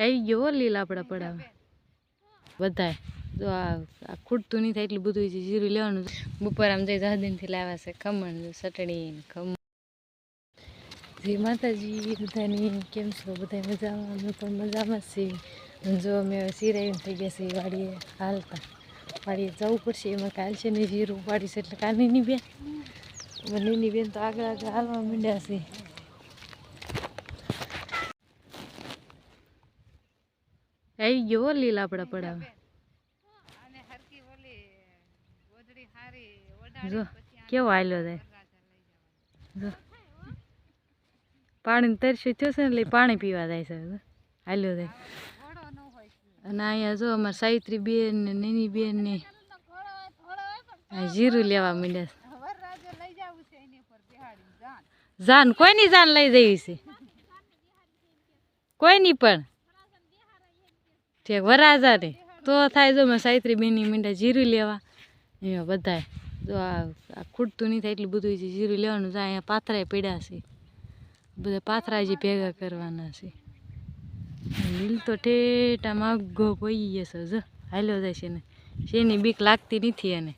આવી ગયો હો લીલા આપણા પડાવે. બધાય. જો આ ખૂટતું નહીં થાય એટલું બધું જીરું લેવાનું બપોર આમ જઈ જહદીનથી લાવ્યા છે ખમણ ચટણી ખમણ. જય માતાજી, બધાની કેમ છો? બધા મજામાં? અમે પણ મજામાં છીએ. જો અમે સિરાઈને થઈ ગયા છીએ વાડીએ હાલતા. વાડીએ જવું પડશે. એમાં કાલ છે ને જીરું વાડીશ એટલે કાલ નીની બેન. બંનેની બેન તો આગળ આગળ હાલવા માંડ્યા છે આવી ગયો ઓલી લાપડા પડાવે જો કેવો હાલ્યો જાય જો. પાણી તરસ્યું થયું છે ને એટલે પાણી પીવા જાય છે. હાલ્યો જાય અને અહીંયા જો અમારે સાવિત્રી બેન ને નીની બેન ને જીરું લેવા માંડ્યા છે. જાન. કોઈની જાન લઈ જવી છે? કોઈની પણ. ઠીક વરાજા ને તો થાય જો મેં સાવિત્રી બેનની મીંડા જીરું લેવા. અહીંયા બધાય. જો આ ખૂટતું નહીં થાય એટલું બધું જીરું લેવાનું જાય અહીંયા પાથરાય પડ્યા છે. બધા પાથરા જે ભેગા કરવાના છે. લીલ તો ઠેટામાં અઘો પડી છે, જો. હાલ્યો જાય છે ને. શેની બીક લાગતી નથી એને.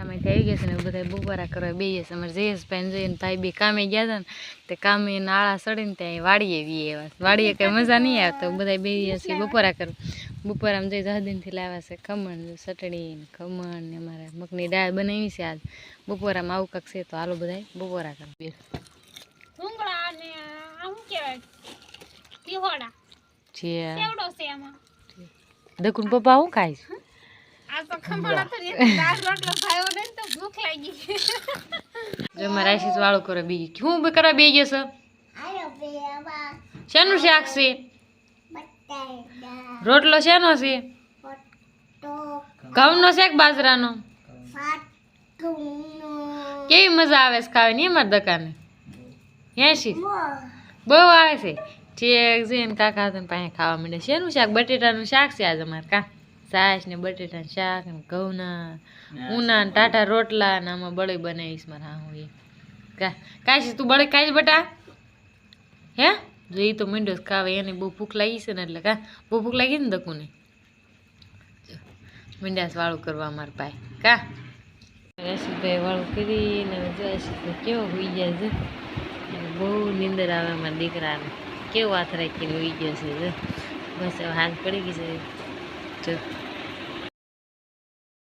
અમે થઈ ગયા છે ને બધા બપોરા કરવા બેસીએ છે અમારે જયેશભાઈ ને જોઈને ભાઈ બી કામે ગયા હતા ને તે કામે નાળા સડીને ત્યાં વાડીએ વી એવા વાડીએ કંઈ મજા નહીં આવતો બધા બેસીએ છીએ બપોરા કરું બપોરામાં જઈ જહદીનથી લાવ્યા છે ખમણ ચટણી ને ખમણ ને અમારે મગની દાળ બનાવી છે આજ બપોરામાં આવું કાંક છે તો હાલો બધા બપોરા છે એમાં દકુન પપ્પા શું ખાય છે વાળું તો ખમણ હતો રોટલો ખાયો ને તો ભૂખ લાગી. જો મારા આશીષ વાળો કરે બીજી. શું બે કરવા બે ગયો છે શેનું શાક છે? રોટલો શેનો છે? ઘઉંનો શેક બાજરાનો? કેવી મજા આવે છે ખાવાની? અમારી દુકાને. હેસી બહુ આવે. છે. ઠીક છે કાકા પાસે ખાવા માંડે શેનું શાક? બટેટાનું શાક છે આજ અમારે કા? સાસ ને બટેટા શાક ને ઘઉંના ઉના ને ટાટા રોટલા ને આમાં બળી બનાવીશ મારે હા હું એ કા કાશી તું બળી ખાઈશ બટા? હે? જો એ તો મીંડો ખાવે એને બહુ ભૂખ લાગી છે ને એટલે કા બહુ ભૂખ લાગી ને દકુને મીંડાસ વાળું કરવા મારા ભાઈ. કા? રસીભાઈ વાળું કરીને જો રસીભાઈ કેવો હોઈ જાય છે. બહુ નીંદર આવે અમારા દીકરાને. કેવો હાથ રાખીને હોઈ ગયો છે બસ હાથ પડી ગઈ છે. જો